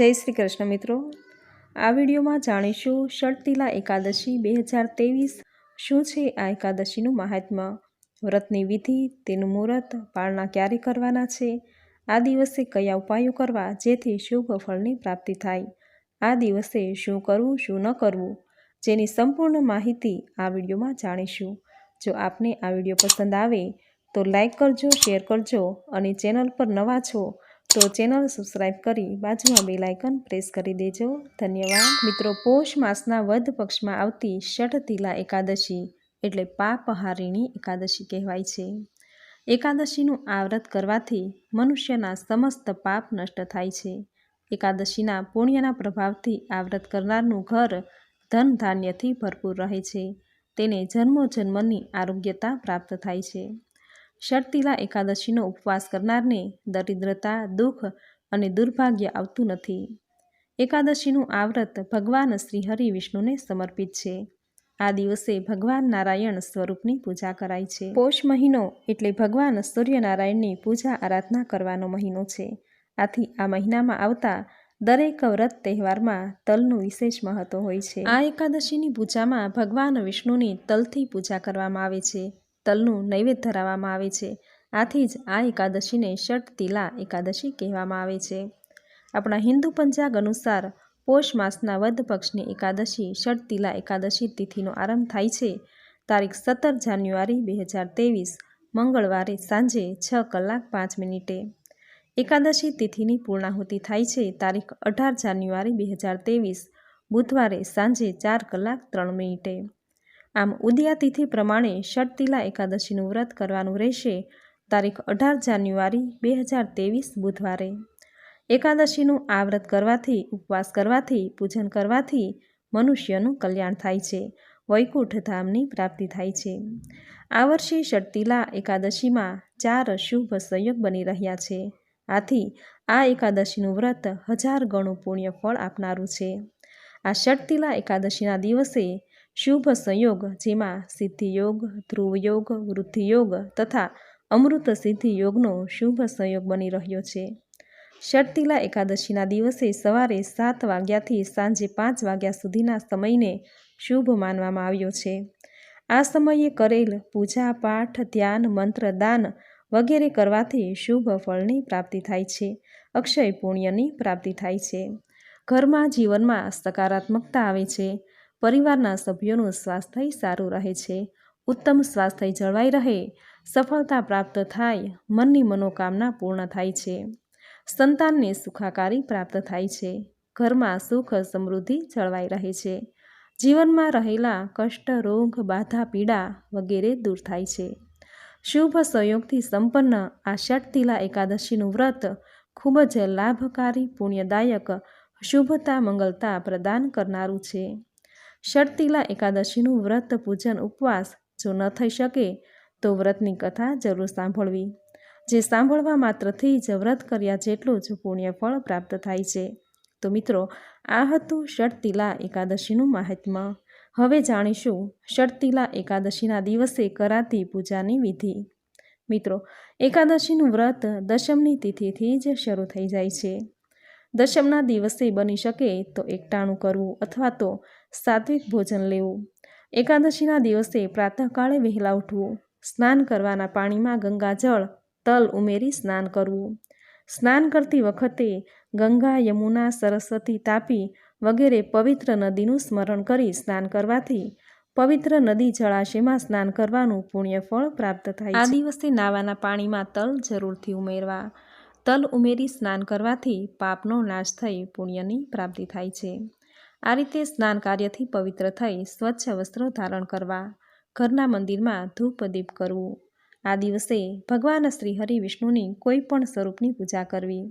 જય શ્રી કૃષ્ણ મિત્રો. આ વિડીયોમાં જાણીશું ષટતિલા એકાદશી બે હજાર ત્રેવીસ શું છે આ એકાદશીનું મહાત્મ્ય વ્રતની વિધિ, તેનું મુહૂર્ત, પાળના ક્યારે કરવાના છે? આ દિવસે કયા ઉપાયો કરવા જેથી શુભ ફળની પ્રાપ્તિ થાય? આ દિવસે શું કરવું, શું ન કરવું? જેની સંપૂર્ણ માહિતી આ વિડીયોમાં જાણીશું. જો આપને આ વીડિયો પસંદ આવે તો લાઈક કરજો, શેર કરજો અને ચેનલ પર નવા છો તો ચેનલ સબસ્ક્રાઈબ કરી બાજુમાં બે લાઇકન પ્રેસ કરી દેજો. ધન્યવાદ. મિત્રો, પોષ માસના વધ પક્ષમાં આવતી ષઠતિલા એકાદશી એટલે પાપહારિણી એકાદશી કહેવાય છે. એકાદશીનું આ કરવાથી મનુષ્યના સમસ્ત પાપ નષ્ટ થાય છે. એકાદશીના પુણ્યના પ્રભાવથી આ કરનારનું ઘર ધન ધાન્યથી ભરપૂર રહે છે. તેને જન્મો જન્મની આરોગ્યતા પ્રાપ્ત થાય છે. ષટતિલા એકાદશીનો ઉપવાસ કરનારને દરિદ્રતા, દુઃખ અને દુર્ભાગ્ય આવતું નથી. એકાદશીનું આ વ્રત ભગવાન શ્રી હરિ વિષ્ણુને સમર્પિત છે. આ દિવસે ભગવાન નારાયણ સ્વરૂપની પૂજા કરાય છે. પોષ મહિનો એટલે ભગવાન સૂર્યનારાયણની પૂજા આરાધના કરવાનો મહિનો છે. આથી આ મહિનામાં આવતા દરેક વ્રત તહેવારમાં તલનું વિશેષ મહત્વ હોય છે. આ એકાદશીની પૂજામાં ભગવાન વિષ્ણુની તલથી પૂજા કરવામાં આવે છે. તલનું નૈવેદ્ય ધરાવવામાં આવે છે. આથી જ આ એકાદશીને ષટ તિલા એકાદશી કહેવામાં આવે છે. આપણા હિન્દુ પંચાગ અનુસાર પોષ માસના વધ પક્ષની એકાદશી ષટ તિલા એકાદશી તિથિનો આરંભ થાય છે. તારીખ સત્તર જાન્યુઆરી બે હજાર ત્રેવીસ, મંગળવારે સાંજે છ કલાક પાંચ મિનિટે. એકાદશી તિથિની પૂર્ણાહુતિ થાય છે તારીખ અઢાર જાન્યુઆરી બે હજાર ત્રેવીસ, બુધવારે સાંજે ચાર કલાક ત્રણ મિનિટે. આમ ઉદયા તિથિ પ્રમાણે ષટતિલા એકાદશીનું વ્રત કરવાનું રહેશે. તારીખ અઢાર જાન્યુઆરી બે હજાર ત્રેવીસ બુધવારે. એકાદશીનું આ વ્રત કરવાથી, ઉપવાસ કરવાથી, પૂજન કરવાથી મનુષ્યનું કલ્યાણ થાય છે. વૈકુંઠ ધામની પ્રાપ્તિ થાય છે. આ વર્ષે ષટતિલા એકાદશીમાં ચાર શુભ સંયોગ બની રહ્યા છે. આથી આ એકાદશીનું વ્રત હજાર ગણું પુણ્ય ફળ આપનારું છે. આ ષટતિલા એકાદશીના દિવસે શુભ સંયોગ જેમાં સિદ્ધિયોગ, ધ્રુવયોગ, વૃદ્ધિયોગ તથા અમૃત સિદ્ધિ યોગનો શુભ સંયોગ બની રહ્યો છે. શર્તિલા એકાદશીના દિવસે સવારે સાત વાગ્યાથી સાંજે પાંચ વાગ્યા સુધીના સમયને શુભ માનવામાં આવ્યો છે. આ સમયે કરેલ પૂજા, પાઠ, ધ્યાન, મંત્ર, દાન વગેરે કરવાથી શુભ ફળની પ્રાપ્તિ થાય છે. અક્ષય પુણ્યની પ્રાપ્તિ થાય છે. ઘરમાં જીવનમાં સકારાત્મકતા આવે છે. પરિવારના સભ્યોનું સ્વાસ્થ્ય સારું રહે છે, ઉત્તમ સ્વાસ્થ્ય જળવાઈ રહે, સફળતા પ્રાપ્ત થાય, મનની મનોકામના પૂર્ણ થાય છે. સંતાનને સુખાકારી પ્રાપ્ત થાય છે, ઘરમાં સુખ સમૃદ્ધિ જળવાઈ રહે છે. જીવનમાં રહેલા કષ્ટ, રોગ, બાધા, પીડા વગેરે દૂર થાય છે. શુભ સંયોગથી સંપન્ન આ ષટતિલા એકાદશીનું વ્રત ખૂબ જ લાભકારી, પુણ્યદાયક, શુભતા, મંગલતા પ્રદાન કરનારું છે. ષટતિલા એકાદશીનું વ્રત, પૂજન, ઉપવાસ જો ન થઈ શકે, તો વ્રતની કથા જરૂર સાંભળવી. જે સાંભળવા માત્રથી જ વ્રત કર્યા જેટલું જ પુણ્યફળ પ્રાપ્ત થાય છે. તો મિત્રો, આ હતું ષટતિલા એકાદશીનું મહાત્મ્ય. હવે જાણીશું ષટતિલા એકાદશીના દિવસે કરાતી પૂજાની વિધિ. મિત્રો, એકાદશીનું વ્રત દશમની તિથિથી જ શરૂ થઈ જાય છે. દશમના દિવસે બની શકે તો એકટાણું કરવું અથવા તો સાત્વિક ભોજન લેવું. એકાદશીના દિવસે પ્રાતઃકાળે વહેલા ઉઠવું. સ્નાન કરવાના પાણીમાં ગંગાજળ તલ ઉમેરી સ્નાન કરવું. સ્નાન કરતી વખતે ગંગા યમુના સરસ્વતી તાપી વગેરે પવિત્ર નદીનું સ્મરણ કરી સ્નાન કરવાથી પવિત્ર નદી જળાશયમાં સ્નાન કરવાનું પુણ્યફળ પ્રાપ્ત થાય આ દિવસે નાવાના પાણીમાં તલ જરૂરથી ઉમેરવા. તલ ઉમેરી સ્નાન કરવાથી પાપનો નાશ થઈ પુણ્યની પ્રાપ્તિ થાય છે. આ રીતે સ્નાન કાર્યથી પવિત્ર થઈ સ્વચ્છ વસ્ત્રો ધારણ કરવા, ઘરના મંદિરમાં ધૂપ દીપ કરવું. આ દિવસે ભગવાન શ્રી હરિ વિષ્ણુની કોઈ પણ સ્વરૂપની પૂજા કરવી.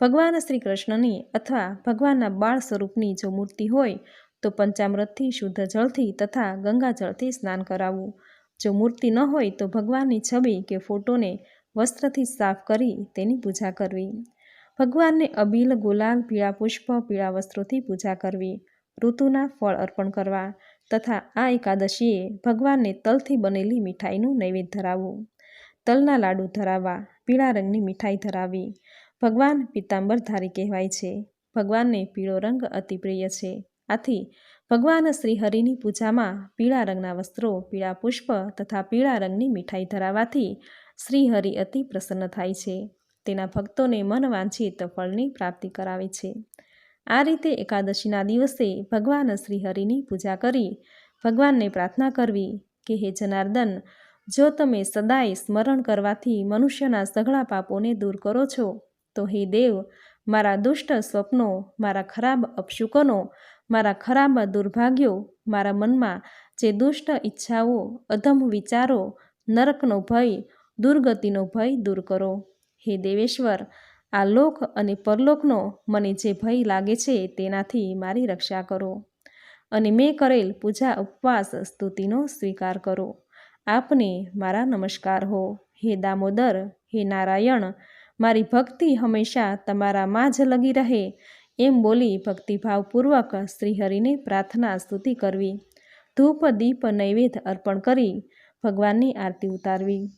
ભગવાન શ્રી કૃષ્ણની અથવા ભગવાનના બાળ સ્વરૂપની જો મૂર્તિ હોય, તો પંચામૃતથી શુદ્ધ જળથી તથા ગંગા જળથી સ્નાન કરાવવું. જો મૂર્તિ ન હોય, તો ભગવાનની છબી કે ફોટોને વસ્ત્રથી સાફ કરી તેની પૂજા કરવી. ભગવાનને અબીલ ગુલાલ પીળા પુષ્પ, પીળા વસ્ત્રોથી પૂજા કરવી. ઋતુના ફળ અર્પણ કરવા તથા આ એકાદશીએ ભગવાનને તલથી બનેલી મીઠાઈનું નૈવેદ્ય ધરાવવું. તલના લાડુ ધરાવવા, પીળા રંગની મીઠાઈ ધરાવવી. ભગવાન પિત્તાંબરધારી કહેવાય છે, ભગવાનને પીળો રંગ અતિ પ્રિય છે. આથી, ભગવાન શ્રીહરિની પૂજામાં પીળા રંગના વસ્ત્રો, પીળા પુષ્પ તથા પીળા રંગની મીઠાઈ ધરાવવાથી શ્રી હરિ અતિ પ્રસન્ન થાય છે. તેના ભક્તોને મન વાંછિત ફળની પ્રાપ્તિ કરાવે છે. આ રીતે એકાદશીના દિવસે ભગવાન શ્રીહરિની પૂજા કરી, ભગવાનને પ્રાર્થના કરવી કે, હે જનાર્દન, જો તમે સદાય સ્મરણ કરવાથી મનુષ્યના સઘળા પાપોને દૂર કરો છો, તો હે દેવ, મારા દુષ્ટ સ્વપ્નો, મારા ખરાબ અપશુકનો, મારા ખરાબ દુર્ભાગ્યો, મારા મનમાં જે દુષ્ટ ઈચ્છાઓ, અધમ વિચારો, નરકનો ભય દુર્ગતિનો ભય દૂર કરો. હે દેવેશ્વર, આ લોક અને પરલોકનો મને જે ભય લાગે છે તેનાથી મારી રક્ષા કરો. અને મેં કરેલ પૂજા ઉપવાસ સ્તુતિનો સ્વીકાર કરો. આપને મારા નમસ્કાર હો. હે દામોદર, હે નારાયણ, મારી ભક્તિ હંમેશા તમારામાં જ લગી રહે એમ બોલી ભક્તિભાવપૂર્વક શ્રીહરિને પ્રાર્થના સ્તુતિ કરવી. ધૂપ દીપ નૈવેદ્ય અર્પણ કરી ભગવાનની આરતી ઉતારવી.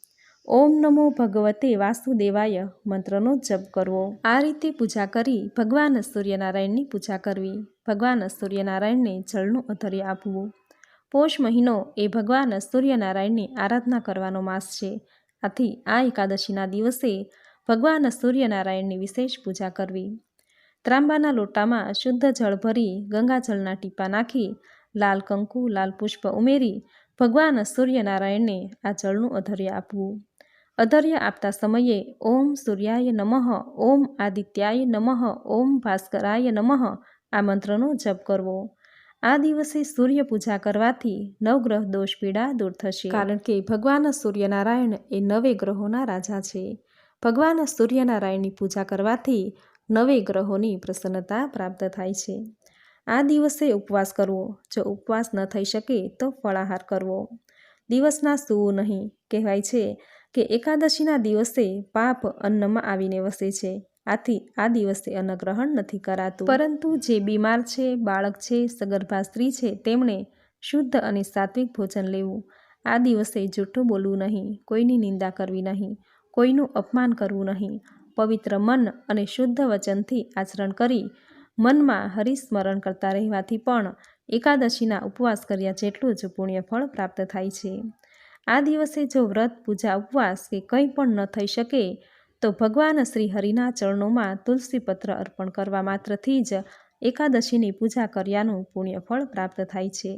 ઓમ નમો ભગવતે વાસુદેવાય, મંત્રનો જપ કરવો. આ રીતે પૂજા કરી ભગવાન સૂર્યનારાયણની પૂજા કરવી. ભગવાન સૂર્યનારાયણને જળનું અધર્ય આપવું. પોષ મહિનો એ ભગવાન સૂર્યનારાયણની આરાધના કરવાનો માસ છે. આથી આ એકાદશીના દિવસે ભગવાન સૂર્યનારાયણની વિશેષ પૂજા કરવી. ત્રાંબાના લોટામાં શુદ્ધ જળ ભરી ગંગાજળના ટીપા નાખી, લાલ કંકુ, લાલ પુષ્પ ઉમેરી ભગવાન સૂર્યનારાયણને આ જળનું અધર્ય આપવું. અધર્ય આપતા સમયે ઓમ સૂર્યાય નમઃ, ઓમ આદિત્યાય નમઃ, ઓમ ભાસ્કરાય નમઃ આ મંત્રનો જપ કરવો. આ દિવસે સૂર્ય પૂજા કરવાથી નવગ્રહ દોષ પીડા દૂર થશે. કારણ કે ભગવાન સૂર્યનારાયણ એ નવે ગ્રહોના રાજા છે. ભગવાન સૂર્યનારાયણની પૂજા કરવાથી નવે ગ્રહોની પ્રસન્નતા પ્રાપ્ત થાય છે. આ દિવસે ઉપવાસ કરવો. જો ઉપવાસ ન થઈ શકે તો ફળાહાર કરવો. દિવસના સૂવું નહીં કહેવાય છે. કે એકાદશીના દિવસે પાપ અન્નમાં આવીને વસે છે. આથી આ દિવસે અન્નગ્રહણ નથી કરાતું. પરંતુ જે બીમાર છે, બાળક છે, સગર્ભા સ્ત્રી છે, તેમણે શુદ્ધ અને સાત્વિક ભોજન લેવું. આ દિવસે જૂઠું બોલવું નહીં, કોઈની નિંદા કરવી નહીં, કોઈનું અપમાન કરવું નહીં. પવિત્ર મન અને શુદ્ધ વચનથી આચરણ કરી મનમાં હરિસ્મરણ કરતા રહેવાથી પણ એકાદશીના ઉપવાસ કર્યા જેટલું જ પુણ્યફળ પ્રાપ્ત થાય છે. આ દિવસે જો વ્રત પૂજા ઉપવાસ કે કંઈ પણ ન થઈ શકે, તો ભગવાન શ્રી હરિના ચરણોમાં તુલસીપત્ર અર્પણ કરવા માત્રથી જ એકાદશીની પૂજા કર્યાનું પુણ્યફળ પ્રાપ્ત થાય છે.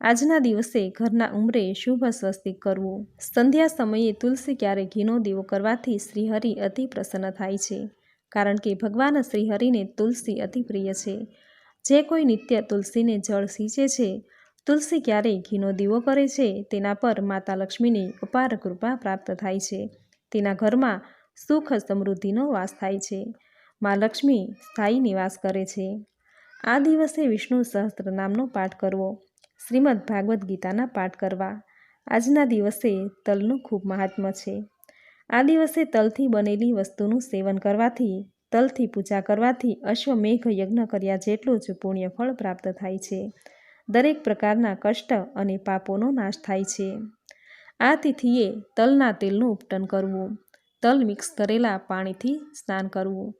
આજના દિવસે ઘરના ઉંમરે શુભ સ્વસ્તિક કરવું. સંધ્યા સમયે તુલસી ક્યારે ઘીનો દીવો કરવાથી શ્રીહરિ અતિ પ્રસન્ન થાય છે, કારણ કે ભગવાન શ્રીહરિને તુલસી અતિ પ્રિય છે. જે કોઈ નિત્ય તુલસીને જળ સિંચે છે તુલસી ક્યારેય ઘીનો દીવો કરે છે તેના પર માતા લક્ષ્મીની અપાર કૃપા પ્રાપ્ત થાય છે. તેના ઘરમાં સુખ સમૃદ્ધિનો વાસ થાય છે. મા લક્ષ્મી સ્થાયી નિવાસ કરે છે. આ દિવસે વિષ્ણુ સહસ્ત્ર નામનો પાઠ કરવો, શ્રીમદ ભાગવદ્ ગીતાના પાઠ કરવા. આજના દિવસે તલનું ખૂબ મહાત્મ્ય છે. આ દિવસે તલથી બનેલી વસ્તુનું સેવન કરવાથી, તલથી પૂજા કરવાથી અશ્વમેઘ યજ્ઞ કર્યા જેટલું જ પુણ્યફળ પ્રાપ્ત થાય છે. દરેક પ્રકારના કષ્ટ અને પાપોનો નાશ થાય છે. આ તિથિએ તલના તેલનું ઉપટન કરવું, તલ મિક્સ કરેલા પાણીથી સ્નાન કરવું,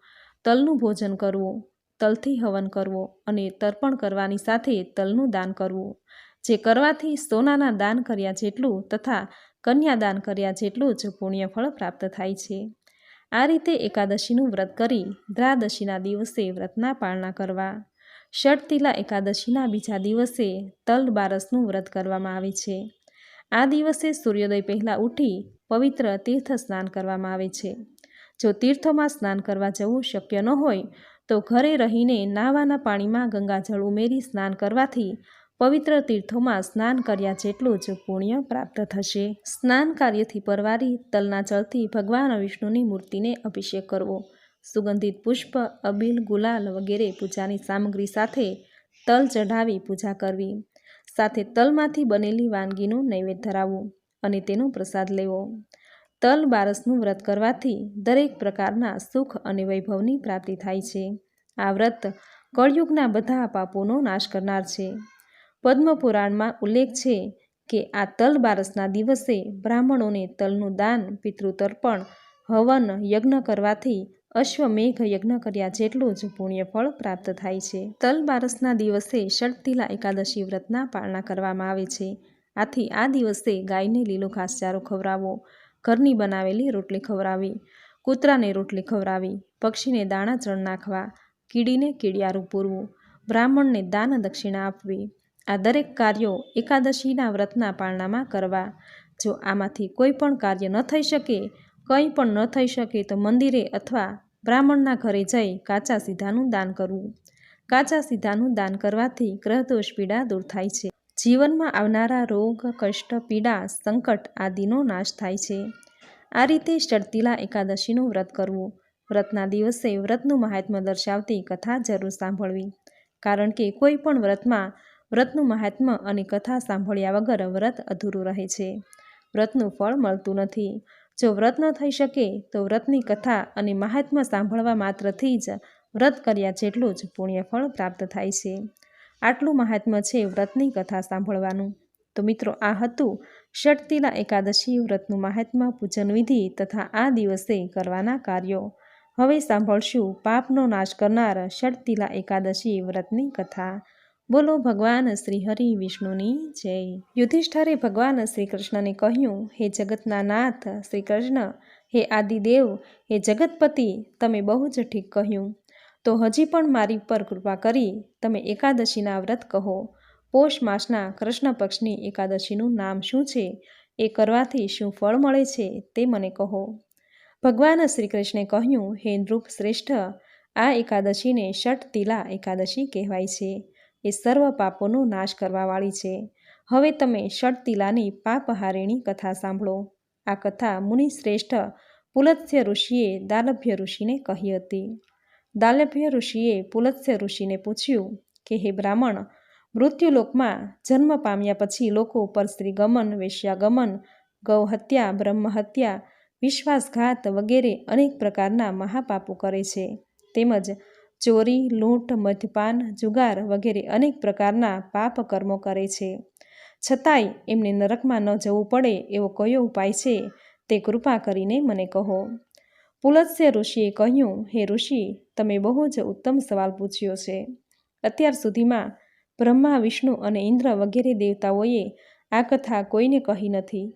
તલનું ભોજન કરવું, તલથી હવન કરવો અને તર્પણ કરવાની સાથે તલનું દાન કરવું, જે કરવાથી સોનાના દાન કર્યા જેટલું તથા કન્યાદાન કર્યા જેટલું જ પુણ્યફળ પ્રાપ્ત થાય છે. આ રીતે એકાદશીનું વ્રત કરી દ્રાદશીના દિવસે વ્રતના પાળના કરવા. ષટતિલા એકાદશીના બીજા દિવસે તલ બારસનું વ્રત કરવામાં આવે છે. આ દિવસે સૂર્યોદય પહેલાં ઉઠી પવિત્ર તીર્થ સ્નાન કરવામાં આવે છે. જો તીર્થોમાં સ્નાન કરવા જવું શક્ય ન હોય, તો ઘરે રહીને નાવાના પાણીમાં ગંગાજળ ઉમેરી સ્નાન કરવાથી પવિત્ર તીર્થોમાં સ્નાન કર્યા જેટલું જ પુણ્ય પ્રાપ્ત થશે. સ્નાન કાર્યથી પરવારી તલના જળથી ભગવાન વિષ્ણુની મૂર્તિને અભિષેક કરવો. સુગંધિત પુષ્પ, અબીલ, ગુલાલ વગેરે પૂજાની સામગ્રી સાથે તલ ચઢાવી પૂજા કરવી. સાથે તલમાંથી બનેલી વાનગીનું નૈવેદ્ય ધરાવવું અને તેનો પ્રસાદ લેવો. તલ બારસનું વ્રત કરવાથી દરેક પ્રકારના સુખ અને વૈભવની પ્રાપ્તિ થાય છે. આ વ્રત કળયુગના બધા પાપોનો નાશ કરનાર છે. પદ્મપુરાણમાં ઉલ્લેખ છે કે આ તલ બારસના દિવસે બ્રાહ્મણોને તલનું દાન, પિતૃતર્પણ, હવન, યજ્ઞ કરવાથી અશ્વમેઘ યજ્ઞ કર્યા જેટલું જ પુણ્યફળ પ્રાપ્ત થાય છે. તલ બારસના દિવસે ષટતિલા એકાદશી વ્રતના પાળના કરવામાં આવે છે. આથી આ દિવસે ગાયને લીલો ઘાસચારો ખવડાવવો ઘરની બનાવેલી રોટલી ખવડાવી, કૂતરાને રોટલી ખવડાવી, પક્ષીને દાણા ચણ નાખવા, કીડીને કીડિયારું પૂરવું, બ્રાહ્મણને દાન દક્ષિણા આપવી, આ દરેક કાર્યો એકાદશીના વ્રતના પાળનામાં કરવા. જો આમાંથી કોઈ પણ કાર્ય ન થઈ શકે, કંઈ પણ ન થઈ શકે તો મંદિરે અથવા બ્રાહ્મણના ઘરે જઈ કાચા સીધાનું દાન કરવું. કાચા સીધાનું દાન કરવાથી ગ્રહદોષ પીડા દૂર થાય છે. જીવનમાં આવનારા રોગ, કષ્ટ, પીડા, સંકટ આદિનો નાશ થાય છે. આ રીતે શરતીલા એકાદશીનું વ્રત કરવું. વ્રતના દિવસે વ્રતનું મહાત્મ્ય દર્શાવતી કથા જરૂર સાંભળવી. કારણ કે કોઈ પણ વ્રતમાં વ્રતનું મહાત્મ્ય અને કથા સાંભળ્યા વગર વ્રત અધૂરું રહે છે. વ્રતનું ફળ મળતું નથી. જો વ્રત ન થઈ શકે, તો વ્રતની કથા અને મહાત્મ્ય સાંભળવા માત્રથી જ વ્રત કર્યા જેટલું જ પુણ્યફળ પ્રાપ્ત થાય છે. આટલું મહાત્મ્ય છે વ્રતની કથા સાંભળવાનું. તો મિત્રો, આ હતું ષટતિલા એકાદશી વ્રતનું મહાત્મ્ય પૂજન વિધિ તથા આ દિવસે કરવાના કાર્યો. હવે સાંભળશું પાપનો નાશ કરનાર ષટતિલા એકાદશી વ્રતની કથા. બોલો ભગવાન શ્રી હરિ વિષ્ણુની જય. યુધિષ્ઠરે ભગવાન શ્રી કૃષ્ણને કહ્યું, હે જગતના નાથ શ્રી કૃષ્ણ હે આદિદેવ, હે જગતપતિ, તમે બહુ જ ઠીક કહ્યું. તો હજી પણ મારી પર કૃપા કરી તમે એકાદશીના વ્રત કહો. પોષ માસના કૃષ્ણ પક્ષની એકાદશીનું નામ શું છે? એ કરવાથી શું ફળ મળે છે તે મને કહો. ભગવાન શ્રી કૃષ્ણે કહ્યું, હે નૃપ શ્રેષ્ઠ, આ એકાદશીને ષટ તિલા એકાદશી કહેવાય છે. એ સર્વ પાપોનો નાશ કરવાવાળી છે. હવે તમે ષટતિલાની પાપહારિણી કથા સાંભળો. આ કથા મુનિ શ્રેષ્ઠ પુલત્સ્ય ઋષિએ દાલભ્ય ઋષિને કહી હતી. દાલભ્ય ઋષિએ પુલત્સ્ય ઋષિને પૂછ્યું કે, હે બ્રાહ્મણ, મૃત્યુલોકમાં જન્મ પામ્યા પછી લોકો ઉપર સ્ત્રીગમન, વેશ્યાગમન, ગૌહત્યા, બ્રહ્મહત્યા, વિશ્વાસઘાત વગેરે અનેક પ્રકારના મહાપાપો કરે છે. તેમજ ચોરી, લૂંટ, મદ્યપાન, જુગાર વગેરે અનેક પ્રકારના પાપ કર્મો કરે છે. છતાંય એમને નરકમાં ન જવું પડે એવો કયો ઉપાય છે તે કૃપા કરીને મને કહો. પુલત્સ્ય ઋષિએ કહ્યું, હે ઋષિ, તમે બહુ જ ઉત્તમ સવાલ પૂછ્યો છે. અત્યાર સુધીમાં બ્રહ્મા, વિષ્ણુ અને ઇન્દ્ર વગેરે દેવતાઓએ આ કથા કોઈને કહી નથી.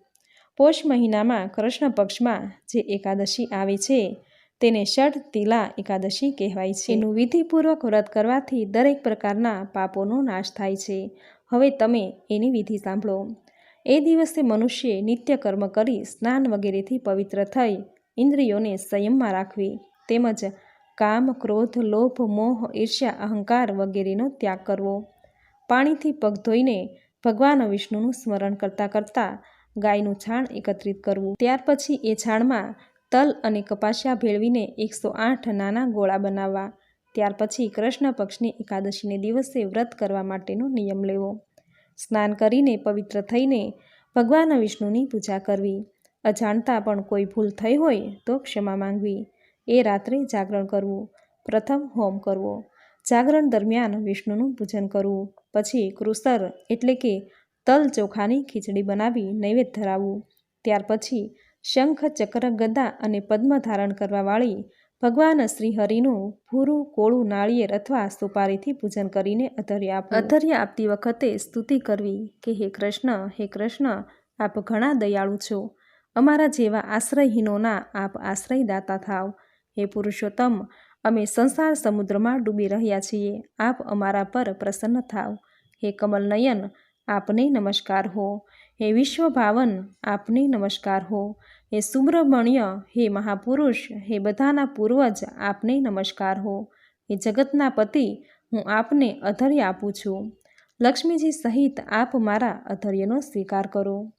પોષ મહિનામાં કૃષ્ણ પક્ષમાં જે એકાદશી આવે છે તેને ષડ તિલા, એકાદશી કહેવાય છે. એનું વિધિપૂર્વક વ્રત કરવાથી દરેક પ્રકારના પાપોનો નાશ થાય છે. હવે તમે એની વિધિ સાંભળો. એ દિવસે મનુષ્ય નિત્ય કર્મ કરી સ્નાન વગેરેથી પવિત્ર થઈ ઇન્દ્રિયોને સંયમમાં રાખવી, તેમજ કામ, ક્રોધ, લોભ, મોહ, ઈર્ષ્યા, અહંકાર વગેરેનો ત્યાગ કરવો. પાણીથી પગ ધોઈને ભગવાન વિષ્ણુનું સ્મરણ કરતાં કરતાં ગાયનું છાણ એકત્રિત કરવું. ત્યાર પછી એ છાણમાં તલ અને કપાસિયા ભેળવીને એકસો આઠ નાના ગોળા બનાવવા. ત્યાર પછી કૃષ્ણ પક્ષની એકાદશીને દિવસે વ્રત કરવા માટેનો નિયમ લેવો. સ્નાન કરીને પવિત્ર થઈને ભગવાન વિષ્ણુની પૂજા કરવી. અજાણતા પણ કોઈ ભૂલ થઈ હોય તો ક્ષમા માંગવી. એ રાત્રે જાગરણ કરવું. પ્રથમ હોમ કરવો. જાગરણ દરમિયાન વિષ્ણુનું પૂજન કરવું. પછી કૃસર એટલે કે તલ ચોખાની ખીચડી બનાવી નૈવેદ્ય ધરાવવું. ત્યાર પછી શંખ ચક્ર ગદા અને પદ્મ ધારણ કરવાવાળી ભગવાન શ્રી હરિનું ભૂરું, કોળું, નાળિયેર અથવા સુપારીથી પૂજન કરીને અધર્ય આપ અધર્ય આપતી વખતે સ્તુતિ કરવી કે, હે કૃષ્ણ હે કૃષ્ણ, આપ ઘણા દયાળુ છો. અમારા જેવા આશ્રયહીનોના આપ આશ્રયદાતા થાવ. હે પુરુષોત્તમ, અમે સંસાર સમુદ્રમાં ડૂબી રહ્યા છીએ. આપ અમારા પર પ્રસન્ન થાવ. હે કમલનયન, આપને નમસ્કાર હો. હે વિશ્વભાવન આપને નમસ્કાર હો. હે સુબ્રમણ્ય, હે મહાપુરુષ, હે બધાના પૂર્વજ, આપને નમસ્કાર હો. હે જગતના પતિ, હું આપને અધર્ય આપું છું. લક્ષ્મીજી સહિત આપ મારા અધર્યનો સ્વીકાર કરો.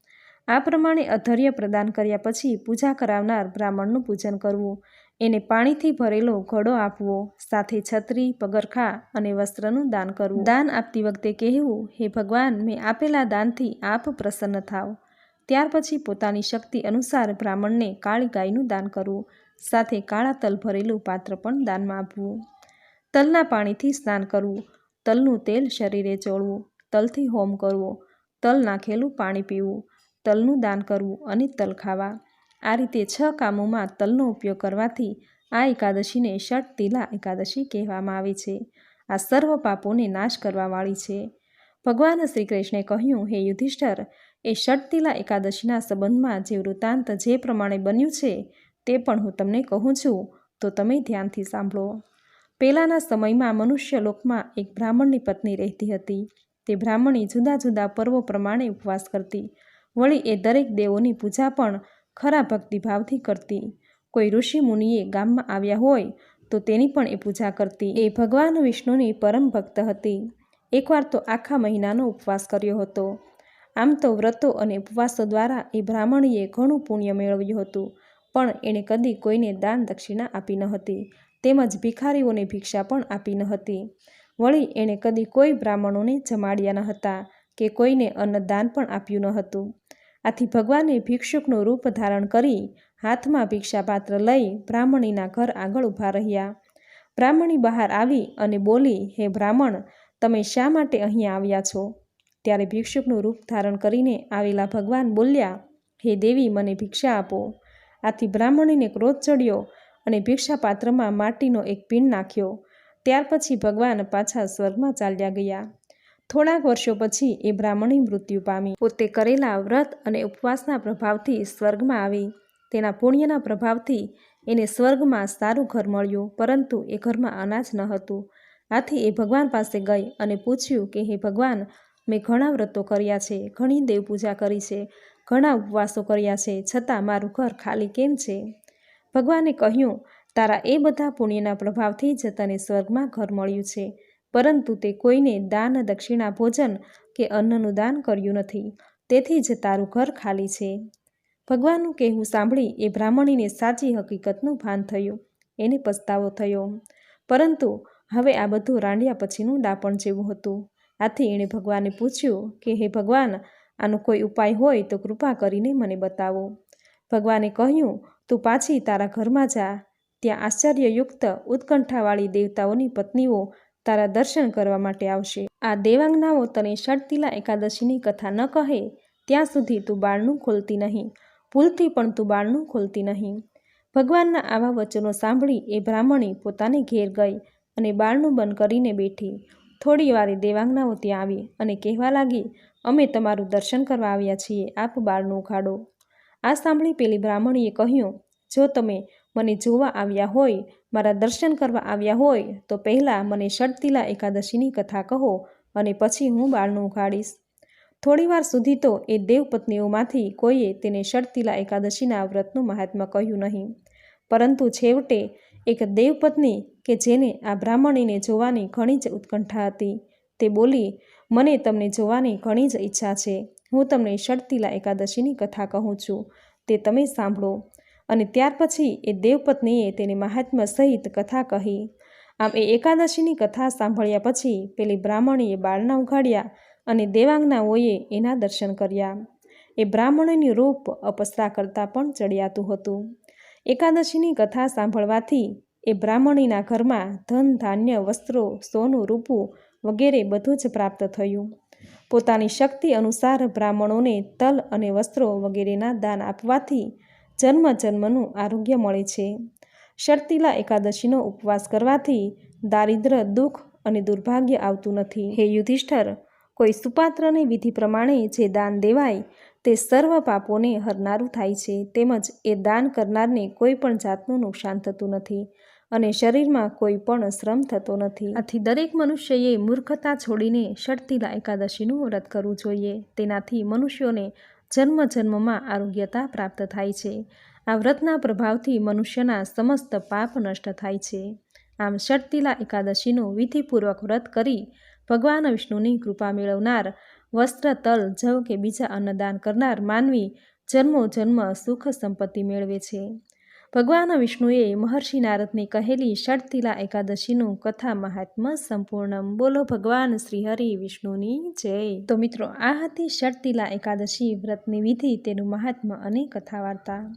આ પ્રમાણે અધર્ય પ્રદાન કર્યા પછી પૂજા કરાવનાર બ્રાહ્મણનું પૂજન કરવું. એને પાણીથી ભરેલો ઘડો આપવો, સાથે છત્રી, પગરખા અને વસ્ત્રનું દાન કરવું. દાન આપતી વખતે કહેવું, હે ભગવાન, મેં આપેલા દાનથી આપ પ્રસન્ન થાવ. ત્યાર પછી પોતાની શક્તિ અનુસાર બ્રાહ્મણને કાળી ગાયનું દાન કરવું, સાથે કાળા તલ ભરેલું પાત્ર પણ દાનમાં આપવું. તલના પાણીથી સ્નાન કરવું, તલનું તેલ શરીરે ચોળવું, તલથી હોમ કરવો, તલ નાખેલું પાણી પીવું, તલનું દાન કરવું અને તલ ખાવા. આ રીતે છ કામોમાં તલનો ઉપયોગ કરવાથી આ એકાદશીને ષટ તિલા એકાદશી કહેવામાં આવે છે. આ સર્વ પાપોને નાશ કરવાવાળી છે. ભગવાન શ્રી કૃષ્ણે કહ્યું, હે યુધિષ્ઠર, એ ષટતિલા એકાદશીના સંબંધમાં જે વૃત્તાંત જે પ્રમાણે બન્યું છે તે પણ હું તમને કહું છું, તો તમે ધ્યાનથી સાંભળો. પહેલાંના સમયમાં મનુષ્ય લોકમાં એક બ્રાહ્મણની પત્ની રહેતી હતી. તે બ્રાહ્મણી જુદા જુદા પર્વો પ્રમાણે ઉપવાસ કરતી. વળી એ દરેક દેવોની પૂજા પણ ખરા ભક્તિભાવથી કરતી. કોઈ ઋષિ મુનિએ ગામમાં આવ્યા હોય તો તેની પણ એ પૂજા કરતી. એ ભગવાન વિષ્ણુની પરમ ભક્ત હતી. એકવાર તો આખા મહિનાનો ઉપવાસ કર્યો હતો. આમ તો વ્રતો અને ઉપવાસો દ્વારા એ બ્રાહ્મણીએ ઘણું પુણ્ય મેળવ્યું હતું, પણ એણે કદી કોઈને દાન દક્ષિણા આપી ન હતી, તેમજ ભિખારીઓને ભિક્ષા પણ આપી ન હતી. વળી એણે કદી કોઈ બ્રાહ્મણોને જમાડ્યા ન હતા કે કોઈને અન્નદાન પણ આપ્યું ન હતું. આથી ભગવાને ભિક્ષુકનું રૂપ ધારણ કરી હાથમાં ભિક્ષાપાત્ર લઈ બ્રાહ્મણીના ઘર આગળ ઊભા રહ્યા. બ્રાહ્મણી બહાર આવી અને બોલી, હે બ્રાહ્મણ, તમે શા માટે અહીં આવ્યા છો? ત્યારે ભિક્ષુકનું રૂપ ધારણ કરીને આવેલા ભગવાન બોલ્યા, હે દેવી, મને ભિક્ષા આપો. આથી બ્રાહ્મણીને ક્રોધ ચડ્યો અને ભિક્ષાપાત્રમાં માટીનો એક પીણ નાખ્યો. ત્યાર પછી ભગવાન પાછા સ્વર્ગમાં ચાલ્યા ગયા. થોડાક વર્ષો પછી એ બ્રાહ્મણી મૃત્યુ પામી. પોતે કરેલા વ્રત અને ઉપવાસના પ્રભાવથી સ્વર્ગમાં આવી. તેના પુણ્યના પ્રભાવથી એને સ્વર્ગમાં સારું ઘર મળ્યું, પરંતુ એ ઘરમાં અનાજ ન હતું. આથી એ ભગવાન પાસે ગઈ અને પૂછ્યું કે, હે ભગવાન, મેં ઘણા વ્રતો કર્યા છે, ઘણી દેવ પૂજા કરી છે, ઘણા ઉપવાસો કર્યા છે, છતાં મારું ઘર ખાલી કેમ છે? ભગવાને કહ્યું, તારા એ બધા પુણ્યના પ્રભાવથી જ તને સ્વર્ગમાં ઘર મળ્યું છે. પરંતુ તે કોઈને દાન, દક્ષિણા, ભોજન કે અન્નનું દાન કર્યું નથી. તેથી જ તારું ઘર ખાલી છે. ભગવાનનું કહેવું સાંભળી એ બ્રાહ્મણીને સાચી હકીકતનું ભાન થયું. એને પસ્તાવો થયો. પરંતુ હવે આ બધું રાંડ્યા પછીનું ડાપણ જેવું હતું. આથી એણે ભગવાનને પૂછ્યું કે, હે ભગવાન, આનો કોઈ ઉપાય હોય તો કૃપા કરીને મને બતાવો. ભગવાને કહ્યું, તું પાછી તારા ઘરમાં જા. ત્યાં આશ્ચર્યયુક્ત ઉત્કંઠાવાળી દેવતાઓની પત્નીઓ તારા દર્શન કરવા માટે આવશે. આ દેવાંગનાઓ તને ષડતિલા એકાદશીની કથા ન કહે, ત્યાં સુધી તું બાળનું ખોલતી નહીં. ભૂલથી પણ તું બાળનું ખોલતી નહીં. ભગવાનના આવા વચનો સાંભળી એ બ્રાહ્મણી પોતાને ઘેર ગઈ અને બાળનું બંધ કરીને બેઠી. થોડી વારે દેવાંગનાઓ ત્યાં આવી અને કહેવા લાગી, અમે તમારું દર્શન કરવા આવ્યા છીએ, આપ બાળનું ઉઘાડો. આ સાંભળી પેલી બ્રાહ્મણીએ કહ્યું, જો તમે મને જોવા આવ્યા હોય મારા દર્શન કરવા આવ્યા હોય તો પહેલાં મને ષટતિલા એકાદશીની કથા કહો અને પછી હું બાળનું ઉઘાડીશ. થોડીવાર સુધી તો એ દેવપત્નીઓમાંથી કોઈએ તેને ષટતિલા એકાદશીના વ્રતનું મહાત્મા કહ્યું નહીં. પરંતુ છેવટે એક દેવપત્ની કે જેને આ બ્રાહ્મણીને જોવાની ઘણી જ ઉત્કંઠા હતી, તે બોલી, મને તમને જોવાની ઘણી જ ઈચ્છા છે. હું તમને ષટતિલા એકાદશીની કથા કહું છું. તે તમે સાંભળો. અને ત્યાર પછી એ દેવપત્નીએ તેને મહાત્મા સહિત કથા કહી. આમ એ એકાદશીની કથા સાંભળ્યા પછી પેલી બ્રાહ્મણીએ બાળના ઉઘાડ્યા અને દેવાંગનાઓએ એના દર્શન કર્યા. એ બ્રાહ્મણનું રૂપ અપસરા કરતાં પણ ચડિયાતું હતું. એકાદશીની કથા સાંભળવાથી એ બ્રાહ્મણીના ઘરમાં ધન, ધાન્ય, વસ્ત્રો, સોનું, રૂપું વગેરે બધું જ પ્રાપ્ત થયું. પોતાની શક્તિ અનુસાર બ્રાહ્મણોને તલ અને વસ્ત્રો વગેરેના દાન આપવાથી જન્મ જન્મનું આરોગ્ય મળે છે. શર્તિલા એકાદશીનો ઉપવાસ કરવાથી દારિદ્ર, દુઃખ અને દુર્ભાગ્ય આવતું નથી. હે યુધિષ્ઠર, કોઈ સુપાત્રની વિધિ પ્રમાણે જે દાન દેવાય, તે સર્વ પાપોને હરનારું થાય છે. તેમજ એ દાન કરનારને કોઈ પણ જાતનું નુકસાન થતું નથી અને શરીરમાં કોઈ પણ શ્રમ થતો નથી. આથી દરેક મનુષ્યએ મૂર્ખતા છોડીને શર્તિલા એકાદશીનું વ્રત કરવું જોઈએ. તેનાથી મનુષ્યોને જન્મ જન્મમાં આરોગ્યતા પ્રાપ્ત થાય છે. આ વ્રતના પ્રભાવથી મનુષ્યના સમસ્ત પાપ નષ્ટ થાય છે. આમ ષટતિલા એકાદશીનું વિધિપૂર્વક વ્રત કરી ભગવાન વિષ્ણુની કૃપા મેળવનાર વસ્ત્ર, તલ, જવ કે બીજા અન્નદાન કરનાર માનવી જન્મો જન્મ સુખ સંપત્તિ મેળવે છે. ભગવાન વિષ્ણુએ મહર્ષિ નારદને કહેલી ષટતિલા એકાદશીનું કથા મહાત્મા સંપૂર્ણમ. બોલો ભગવાન શ્રીહરિ વિષ્ણુની જય. તો મિત્રો, આ હતી ષટતિલા એકાદશી વ્રતની વિધિ, તેનું મહાત્મા અને કથા વાર્તા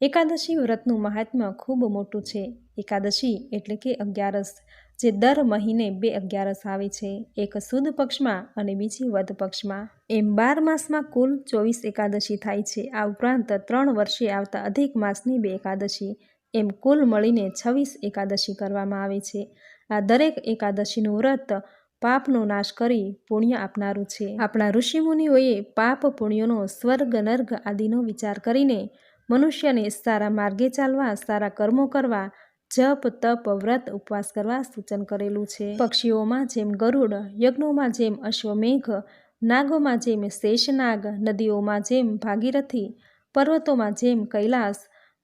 એકાદશી વ્રતનું મહાત્મ્ય ખૂબ મોટું છે. એકાદશી એટલે કે અગિયારસ. જે દર મહિને બે અગિયારસ આવે છે, એક સુદ પક્ષમાં અને બીજી વદ પક્ષમાં. એમ બાર માસમાં કુલ ચોવીસ એકાદશી થાય છે. આ ઉપરાંત ત્રણ વર્ષે આવતા અધિક માસની બે એકાદશી. એમ કુલ મળીને છવ્વીસ એકાદશી કરવામાં આવે છે. આ દરેક એકાદશીનું વ્રત પાપનો નાશ કરી પુણ્ય આપનારું છે. આપણા ઋષિમુનિઓએ પાપ પુણ્યનો સ્વર્ગ, નર્ગ આદિનો વિચાર કરીને મનુષ્યને સારા માર્ગે ચાલવા, સારા કર્મો કરવા જપ, તપ, વ્રત, ઉપવાસ કરવા સૂચન કરેલું છે. પક્ષીઓમાં જેમ ગરુડ, યજ્ઞોમાં જેમ અશ્વમેઘ, નાગોમાં જેમ શેષનાગ, નદીઓમાં જેમ ભાગીરથી, પર્વતોમાં જેમ કૈલાસ,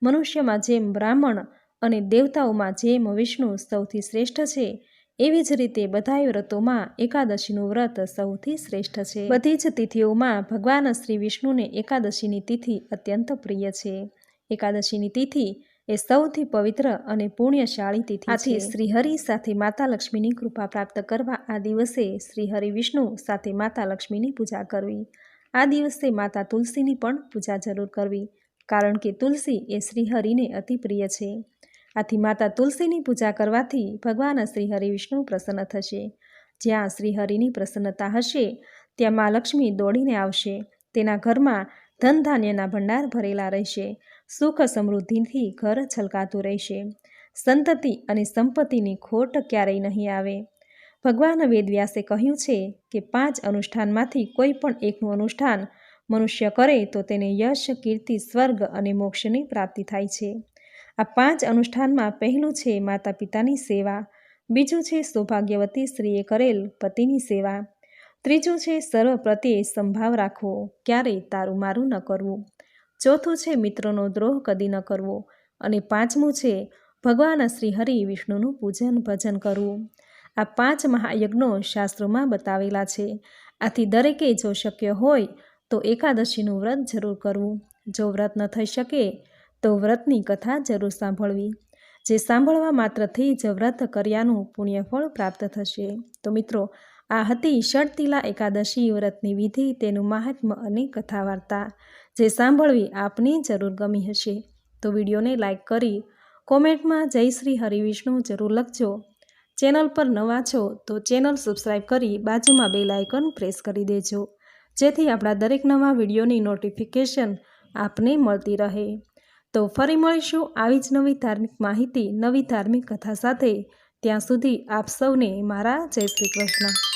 મનુષ્યમાં જેમ બ્રાહ્મણ અને દેવતાઓમાં જેમ વિષ્ણુ સૌથી શ્રેષ્ઠ છે, એવી જ રીતે બધાય વ્રતોમાં એકાદશીનું વ્રત સૌથી શ્રેષ્ઠ છે. બધી જ તિથિઓમાં ભગવાન શ્રી વિષ્ણુને એકાદશીની તિથિ અત્યંત પ્રિય છે. એકાદશીની તિથિ એ સૌથી પવિત્ર અને પુણ્યશાળી તિથિ આથી શ્રીહરિ સાથે માતા લક્ષ્મીની કૃપા પ્રાપ્ત કરવા આ દિવસે શ્રીહરિ વિષ્ણુ સાથે માતા લક્ષ્મીની પૂજા કરવી. આ દિવસે માતા તુલસીની પણ પૂજા જરૂર કરવી કારણ કે તુલસી એ શ્રીહરિને અતિ પ્રિય છે. આથી માતા તુલસીની પૂજા કરવાથી ભગવાન શ્રીહરિ વિષ્ણુ પ્રસન્ન થશે. જ્યાં શ્રીહરિની પ્રસન્નતા હશે ત્યાં મા લક્ષ્મી દોડીને આવશે. તેના ઘરમાં ધન ધાન્યના ભંડાર ભરેલા રહેશે. સુખ સમૃદ્ધિથી ઘર છલકાતું રહેશે. સંતતિ અને સંપત્તિની ખોટ ક્યારેય નહીં આવે. ભગવાન વેદવ્યાસે કહ્યું છે કે પાંચ અનુષ્ઠાનમાંથી કોઈ પણ એકનું અનુષ્ઠાન મનુષ્ય કરે તો તેને યશ, કીર્તિ, સ્વર્ગ અને મોક્ષની પ્રાપ્તિ થાય છે. આ પાંચ અનુષ્ઠાનમાં પહેલું છે માતા પિતાની સેવા. બીજું છે સૌભાગ્યવતી સ્ત્રીએ કરેલ પતિની સેવા. ત્રીજું છે, સર્વ પ્રત્યે સંભાવ રાખવો. ક્યારેય તારું મારું ન કરવું. ચોથું છે, મિત્રોનો દ્રોહ કદી ન કરવો. અને પાંચમું છે, ભગવાન શ્રી હરિ વિષ્ણુનું પૂજન ભજન કરવું. આ પાંચ મહાયજ્ઞો શાસ્ત્રોમાં બતાવેલા છે. આથી દરેકે જો શક્ય હોય, તો એકાદશીનું વ્રત જરૂર કરવું. જો વ્રત ન થઈ શકે, તો વ્રતની કથા જરૂર સાંભળવી. જે સાંભળવા માત્રથી જ વ્રત કર્યાનું પુણ્યફળ પ્રાપ્ત થશે. તો મિત્રો આ હતી ષડતિલા એકાદશી વ્રતની વિધિ, તેનું મહાત્મ્ય અને કથા વાર્તા જે સાંભળવી આપને જરૂર ગમી હશે, તો વિડીયોને લાઇક કરી કોમેન્ટમાં જય શ્રી હરિવિષ્ણુ જરૂર લખજો. ચેનલ પર નવા છો, તો ચેનલ સબસ્ક્રાઈબ કરી બાજુમાં બેલ આઇકન પ્રેસ કરી દેજો. જેથી આપણા દરેક નવા વિડીયોની નોટિફિકેશન આપને મળતી રહે. તો ફરી મળીશું આવી જ નવી ધાર્મિક માહિતી, નવી ધાર્મિક કથા સાથે. ત્યાં સુધી આપ સૌને મારા જય શ્રી કૃષ્ણ.